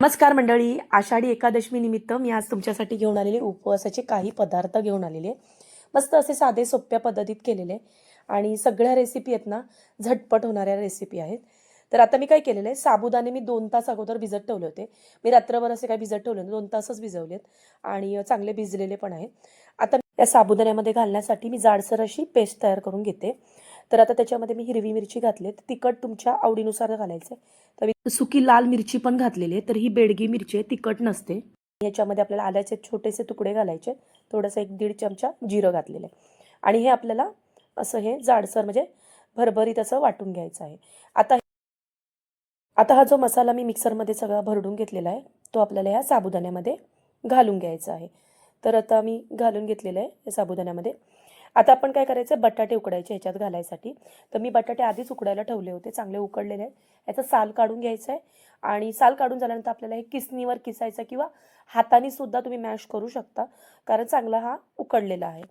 नमस्कार मंडळी. आषाढी एकादशमी निमित्त मी आज तुमच्यासाठी घेऊन आलेले उपवासाचे काही पदार्थ घेऊन आलेले. मस्त असे साधे सोप्या पद्धतीत केलेले. आणि सगळ्या रेसिपी आहेत ना झटपट होणाऱ्या रेसिपी आहेत. तर आता मी काय केलेलं आहे साबुदाणे मी दोन तास अगोदर भिजत ठेवले होते. मी रात्रभर असे काय भिजत ठेवले दोन तासच भिजवलेत आणि चांगले भिजलेले पण आहेत. आता या साबुदाण्यामध्ये घालण्यासाठी मी जाडसर अशी पेस्ट तयार करून घेते. तर आता त्याच्यामध्ये मी हिरवी मिरची घातली तिखट तुमच्या आवडीनुसार घालायचं तर मी सुकी लाल मिरची पण घातलेली आहे. तर ही बेडगी मिरची आहे. तिखट नसते. याच्यामध्ये आपल्याला आल्याचे छोटेसे तुकडे घालायचे. थोडंसं एक दीड चमचा जिरं घातलेलं आहे. आणि हे आपल्याला असं हे जाडसर म्हणजे भरभरीत असं वाटून घ्यायचं आहे. आता आता हा जो मसाला मी मिक्सरमध्ये सगळा भरडून घेतलेला आहे तो आपल्याला ह्या साबुदाण्यामध्ये घालून घ्यायचा आहे. तर आता मी घालून घेतलेलं आहे या साबुदाण्यामध्ये. आता आपण काय करायचं? बटाटे उकडायचे ह्याच्यात घालायसाठी. तर मी बटाटे आधीच उकडायला ठेवले होते. चांगले उकडलेले आहे याचं साल काढून घ्यायचं आहे. आणि साल काढून झाल्यानंतर आपल्याला हे किसणीवर किसायचं किंवा हाताने सुद्धा तुम्ही मॅश करू शकता. कारण चांगला हा उकडलेला आहे.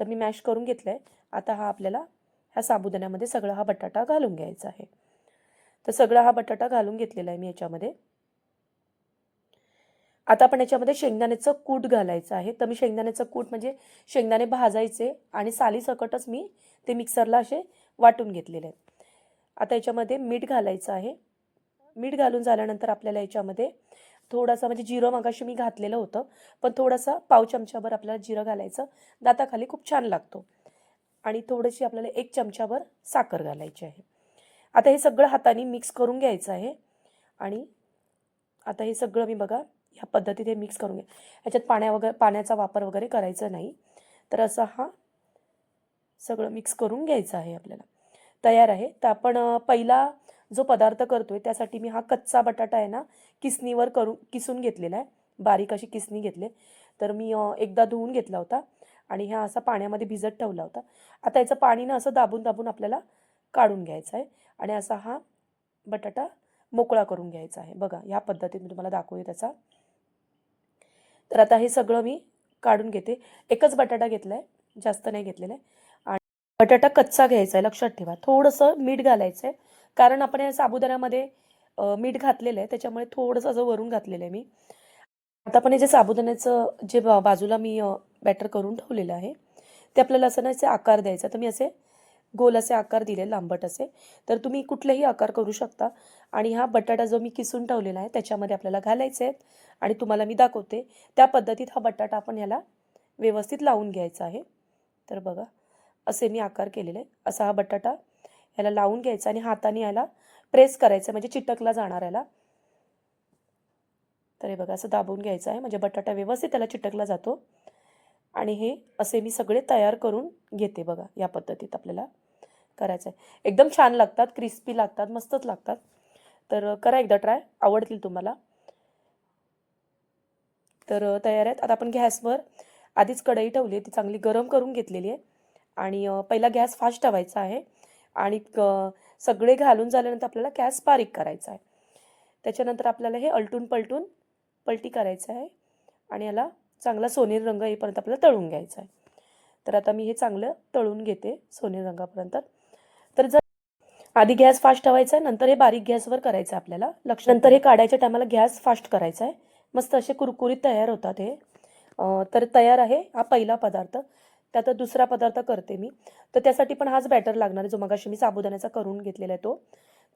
तर मी मॅश करून घेतलं आहे आता हा आपल्याला ह्या साबुदाण्यामध्ये सगळा हा बटाटा घालून घ्यायचा आहे. तर सगळा हा बटाटा घालून घेतलेला आहे मी याच्यामध्ये. आता आपण याच्यामध्ये शेंगदाण्याचं कूट घालायचं आहे. तर मी शेंगदाण्याचं कूट म्हणजे शेंगदाणे भाजायचे आणि सालीसकटच मी ते मिक्सरला असे वाटून घेतलेले आहेत. आता याच्यामध्ये मीठ घालायचं आहे. मीठ घालून झाल्यानंतर आपल्याला याच्यामध्ये थोडासा म्हणजे जिरं मागाशी मी घातलेलं होतं पण थोडासा पाव चमच्याभर आपल्याला जिरं घालायचं. दाताखाली खूप छान लागतो. आणि थोडीशी आपल्याला एक चमच्याभर साखर घालायची आहे. आता हे सगळं हाताने मिक्स करून घ्यायचं आहे. आणि आता हे सगळं मी बघा ह्या पद्धतीत हे मिक्स करून घ्या ह्याच्यात पाण्या वगैरे पाण्याचा वापर वगैरे करायचा नाही. तर असा हा सगळं मिक्स करून घ्यायचं आहे आपल्याला. तयार आहे. तर आपण पहिला जो पदार्थ करतोय त्यासाठी मी हा कच्चा बटाटा आहे ना किसनीवर करून किसून घेतलेला आहे. बारीक अशी किसनी घेतली. तर मी एकदा धुवून घेतला होता आणि ह्या असा पाण्यामध्ये भिजत ठेवला होता. आता याचं पाणी ना असं दाबून दाबून आपल्याला काढून घ्यायचं आहे आणि असा हा बटाटा मोकळा करून घ्यायचा आहे. बघा ह्या पद्धतीत मी तुम्हाला दाखवूया त्याचा तर आता हे सगळं मी काढून घेते. एकच बटाटा घेतला आहे जास्त नाही घेतलेला आहे. आणि बटाटा कच्चा घ्यायचा आहे लक्षात ठेवा. थोडंसं मीठ घालायचं आहे कारण आपण या साबुदाण्यामध्ये मीठ घातलेलं आहे त्याच्यामुळे थोडंसं असं वरून घातलेलं आहे मी. आता आपण हे जे साबुदाण्याचं जे बा- बाजूला मी बॅटर करून ठेवलेलं आहे ते आपल्याला असं ना असे आकार द्यायचा. तर मी असे गोल असे आकार दिले लांबट असे. तर तुम्ही कुठलेही आकार करू शकता. आणि हा बटाटा जो मी किसून ठेवलेला आहे त्याच्यामध्ये आपल्याला घालायचे आहेत. आणि तुम्हाला मी दाखवते त्या पद्धतीत हा बटाटा आपण ह्याला व्यवस्थित लावून घ्यायचा आहे. तर बघा असे मी आकार केलेले आहे असा हा बटाटा ह्याला लावून घ्यायचा आणि हाताने ह्याला प्रेस करायचं म्हणजे चिटकला जाणार याला. तर हे बघा असं दाबून घ्यायचं आहे. म्हणजे बटाटा व्यवस्थित त्याला चिटकला जातो. आणि हे असे मी सगळे तयार करून घेते बघा या पद्धतीत आपल्याला. करायचं आहे एकदम छान लागतात क्रिस्पी लागतात मस्तच लागतात. तर करा एकदा ट्राय आवडतील तुम्हाला. तर तयार आहेत. आता आपण गॅसवर आधीच कढई ठेवली आहे. ती चांगली गरम करून घेतलेली आहे. आणि पहिला गॅस फास्ट ठेवायचा आहे. आणि सगळे घालून झाल्यानंतर आपल्याला गॅस बारीक करायचा आहे. त्याच्यानंतर आपल्याला हे अलटून पलटून पलटी करायचं आहे. आणि याला चांगला सोनेरी रंग येईपर्यंत आपल्याला तळून घ्यायचा आहे. तर आता मी हे चांगलं तळून घेते सोनेरी रंगापर्यंत. आधी गॅस फास्ट ठेवायचा आहे नंतर हे बारीक गॅसवर करायचं आहे आपल्याला. लक्ष नंतर हे काढायच्या टायमाला गॅस फास्ट करायचा आहे. मस्त असे कुरकुरीत तयार होतात हे. तर तयार आहे हा पहिला पदार्थ. त्यात दुसरा पदार्थ करते मी. तर त्यासाठी पण हाच बॅटर लागणार आहे जो मगाशी मी साबुदाण्याचा करून घेतलेला आहे तो.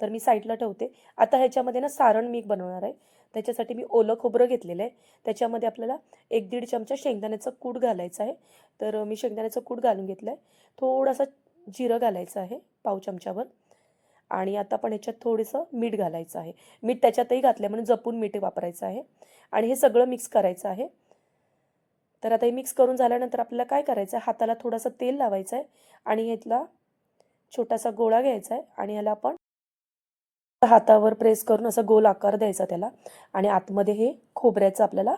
तर मी साईडला ठेवते. आता ह्याच्यामध्ये ना सारण मी बनवणार आहे. त्याच्यासाठी मी ओलं खोबरं घेतलेलं आहे. त्याच्यामध्ये आपल्याला एक दीड चमचा शेंगदाण्याचं कूट घालायचं आहे. तर मी शेंगदाण्याचं कूट घालून घेतलं आहे थोडासा जिरं घालायचं आहे पाव चमच्यावर. आणि आता पण ह्याच्यात थोडंसं मीठ घालायचं आहे. मीठ त्याच्यातही घातलं म्हणून जपून मीठ वापरायचं आहे. आणि हे सगळं मिक्स करायचं आहे. तर आता हे मिक्स करून झाल्यानंतर आपल्याला काय करायचं आहे? हाताला थोडंसं तेल लावायचं आहे. आणि ह्यातला छोटासा गोळा घ्यायचा आहे. आणि ह्याला आपण हातावर प्रेस करून असं गोल आकार द्यायचा त्याला. आणि आतमध्ये हे खोबऱ्याचं आपल्याला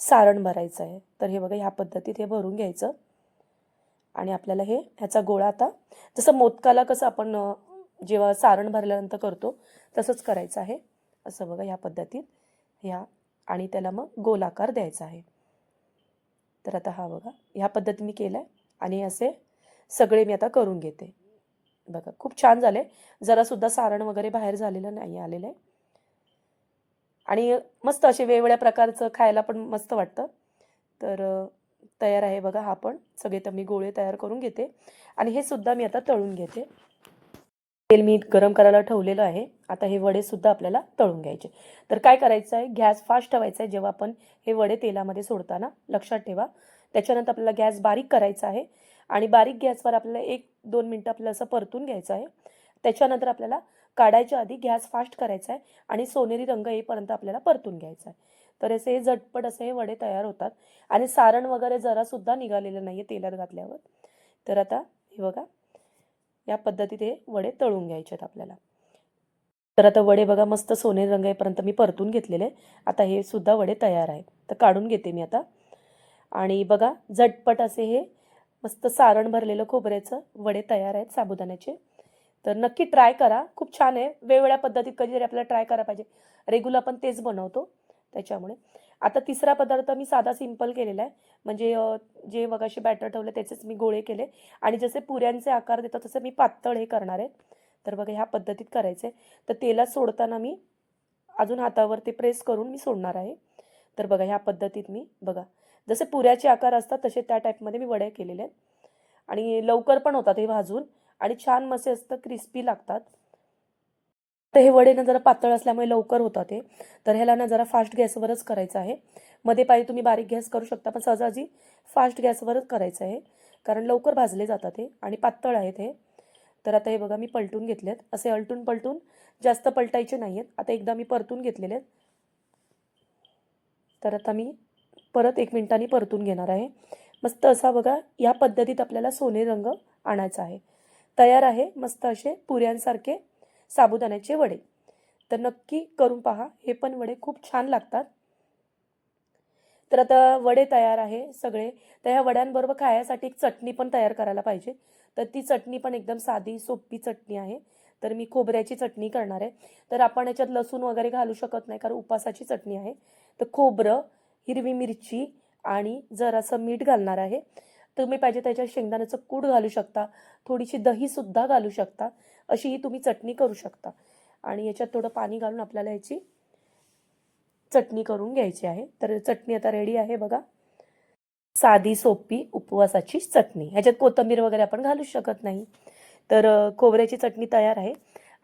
सारण भरायचं आहे. तर हे बघा ह्या पद्धतीत हे भरून घ्यायचं. आणि आपल्याला हे ह्याचा गोळा आता जसं मोदकाला कसं आपण जेव्हा सारण भरल्यानंतर करतो तसंच करायचं आहे. असं बघा ह्या पद्धतीत. ह्या आणि त्याला मग गोल आकार द्यायचा आहे. तर आता हा बघा ह्या पद्धतीने केलं आहे आणि असे सगळे मी आता करून घेते. बघा खूप छान झाले. जरासुद्धा सारण वगैरे बाहेर झालेलं नाही आलेलं आहे. आणि मस्त असे वेगवेगळ्या प्रकारचं खायला पण मस्त वाटतं. तर तयार आहे बघा हा पण. सगळे तर मी गोळे तयार करून घेते. आणि हे सुद्धा मी आता तळून घेते. तेल मी गरम करायला ठेवलेलं आहे. आता हे वडे सुद्धा आपल्याला तळून घ्यायचे. तर काय करायचं आहे? गॅस फास्ट ठेवायचा आहे. जेव्हा आपण हे वडे तेलामध्ये सोडताना लक्षात ठेवा. त्याच्यानंतर आपल्याला गॅस बारीक करायचा आहे. आणि बारीक गॅसवर आपल्याला एक दोन मिनटं आपल्याला असं परतून घ्यायचं आहे. त्याच्यानंतर आपल्याला काढायच्या आधी गॅस फास्ट करायचा आहे. आणि सोनेरी रंग येईपर्यंत आपल्याला परतून घ्यायचा आहे. तर असे हे झटपट असे हे वडे तयार होतात. आणि सारण वगैरे जरासुद्धा निघालेलं नाही आहे तेलात घातल्यावर. तर आता हे बघा. या पद्धतीत हे वडे तळून घ्यायचे आहेत आपल्याला. तर आता वडे बघा मस्त सोनेरी रंग येईपर्यंत मी परतून घेतलेले आता हे सुद्धा वडे तयार आहेत. तर काढून घेते मी आता. आणि बघा झटपट असे हे मस्त सारण भरलेलं खोबऱ्याचं वडे तयार आहेत साबुदाण्याचे. तर नक्की ट्राय करा. खूप छान आहे. वेगवेगळ्या पद्धतीत कधीतरी आपल्याला ट्राय करायला पाहिजे. रेग्युलर आपण तेच बनवतो. त्याच्यामुळे. आता तिसरा पदार्थ मी साधा सिंपल केलेला आहे. म्हणजे जे मगाशी बॅटर ठेवलं त्याचेच मी गोळे केले. आणि जसे पुऱ्यांचे आकार देतो तसं मी पातळ हे करणार आहे. तर बघा ह्या पद्धतीत करायचे. तर तेलात सोडताना मी अजून हातावर ते प्रेस करून मी सोडणार आहे. तर बघा ह्या पद्धतीत मी बघा. जसे पुऱ्याचे आकार असतात तसे त्या टाईपमध्ये मी वडे केलेले आहेत. आणि लवकर पण होतात हे भाजून. आणि छान मसे असतं क्रिस्पी लागतात. तर हे वडे ना जरा पातळ असल्यामुळे लवकर होतात ते तर ह्याला ना जरा फास्ट गॅसवरच करायचं आहे. मध्ये पाहिजे तुम्ही बारीक गॅस करू शकता पण सहजाजी फास्ट गॅसवरच करायचं आहे. कारण लवकर भाजले जातात हे आणि पातळ आहेत हे. तर आता हे बघा मी पलटून घेतलेत. असे अलटून पलटून जास्त पलटायचे नाही आहेत आता एकदा मी परतून घेतलेले आहेत. तर आता मी परत एक मिनिटांनी परतून घेणार आहे. मस्त असा बघा या पद्धतीत आपल्याला सोने रंग आणायचा आहे. तयार आहे मस्त असे पुऱ्यांसारखे साबुदाण्याचे वडे. तर नक्की करून पहा हे पण वडे खूप छान लागतात. तर आता वडे तयार आहे सगळे. तर ह्या वड्यांबरोबर खाण्यासाठी एक चटणी पण तयार करायला पाहिजे. तर ती चटणी पण एकदम साधी सोपी चटणी आहे. तर मी खोबऱ्याची चटणी करणार आहे. तर आपण याच्यात लसूण वगैरे घालू शकत नाही कारण उपासाची चटणी आहे. तर खोबरं हिरवी मिरची आणि जरासं मीठ घालणार आहे. तुम्ही पाहिजे त्याच्यात शेंगदाण्याचं कूड घालू शकता. थोडीशी दहीसुद्धा घालू शकता. अशी ही तुम्ही चटणी करू शकता. आणि याच्यात थोडं पाणी घालून आपल्याला याची चटणी करून घ्यायची आहे. तर चटणी आता रेडी आहे बघा. साधी सोपी उपवासाची चटणी. ह्याच्यात कोथिंबीर वगैरे आपण घालू शकत नाही. तर खोबऱ्याची चटणी तयार आहे.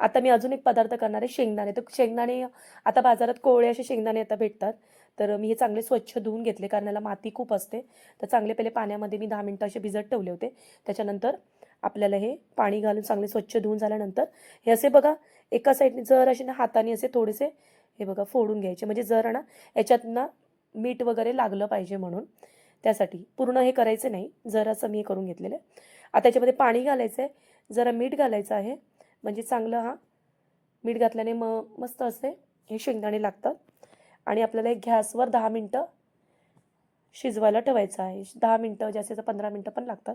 आता मी अजून एक पदार्थ करणार आहे शेंगदाणे. तर शेंगदाणे आता बाजारात कोवळे असे शेंगदाणे आता भेटतात. तर मी हे चांगले स्वच्छ धुवून घेतले कारण याला माती खूप असते. तर चांगले पहिले पाण्यामध्ये मी दहा मिनटं असे भिजत ठेवले होते. त्याच्यानंतर आपल्याला हे पाणी घालून चांगले स्वच्छ धुवून झाल्यानंतर हे असे बघा एका साईडने जर असे ना हाताने असे थोडेसे हे बघा फोडून घ्यायचे. म्हणजे जर ना याच्यात ना मीठ वगैरे लागलं पाहिजे म्हणून. त्यासाठी पूर्ण हे करायचे नाही. जरासं मी हे करून घेतलेलं आहे. आता याच्यामध्ये पाणी घालायचं आहे जरा मीठ घालायचं आहे. म्हणजे चांगलं हा. मीठ घातल्याने म मस्त असे हे शेंगदाणे लागतात. आणि आपल्याला एक गॅसवर दहा मिनटं शिजवायला ठेवायचं आहे. दहा मिनटं जास्तीत पंधरा मिनटं पण लागतात.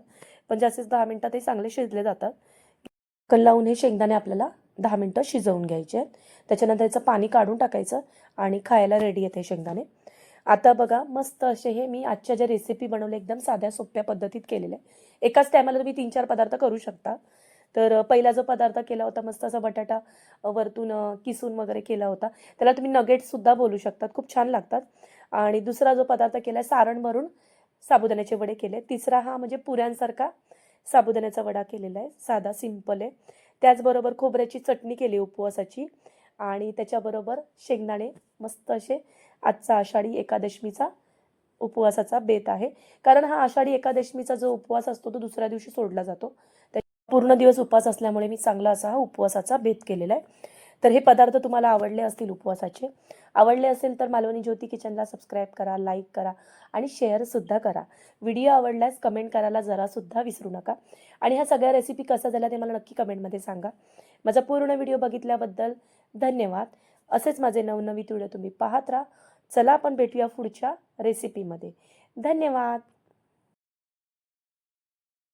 पण जास्तीत दहा मिनटं ते चांगले शिजले जातात. कल लावून हे शेंगदाणे आपल्याला दहा मिनटं शिजवून घ्यायचे आहेत. त्याच्यानंतर याचं पाणी काढून टाकायचं आणि खायला रेडी येते शेंगदाणे. आता बघा मस्त असे हे मी आजच्या ज्या रेसिपी बनवल्या एकदम साध्या सोप्या पद्धतीत केलेल्या आहे एकाच टायमाला तुम्ही तीन चार पदार्थ करू शकता. तर पहिला जो पदार्थ केला होता मस्त असा बटाटा वरतून किसून वगैरे केला होता. त्याला तुम्ही नगेटसुद्धा बोलू शकतात. खूप छान लागतात. आणि दुसरा जो पदार्थ केला आहे सारण भरून साबुदाण्याचे वडे केले. तिसरा हा म्हणजे पुऱ्यांसारखा साबुदाण्याचा वडा केलेला आहे. साधा सिंपल आहे. त्याचबरोबर खोबऱ्याची चटणी केली उपवासाची. आणि त्याच्याबरोबर शेंगदाणे मस्त असे आजचा आषाढी एकादशमीचा उपवासाचा बेत आहे. कारण हा आषाढी एकादशमीचा जो उपवास असतो तो दुसऱ्या दिवशी सोडला जातो. पूर्ण दिवस उपवास असल्यामुळे मी चांगला असा हा उपवासाचा भेद केलेला आहे. तर हे पदार्थ तुम्हाला आवडले असतील उपवासाचे. आवडले असेल तर मालवणी ज्योती किचनला सबस्क्राईब करा लाईक करा आणि शेअरसुद्धा करा. व्हिडिओ आवडल्यास कमेंट करायला जरासुद्धा विसरू नका. आणि ह्या सगळ्या रेसिपी कसा झाल्या ते मला नक्की कमेंटमध्ये सांगा. माझा पूर्ण व्हिडिओ बघितल्याबद्दल धन्यवाद. असेच माझे नवनवीन व्हिडिओ तुम्ही पाहत राहा. चला आपण भेटूया पुढच्या रेसिपीमध्ये धन्यवाद.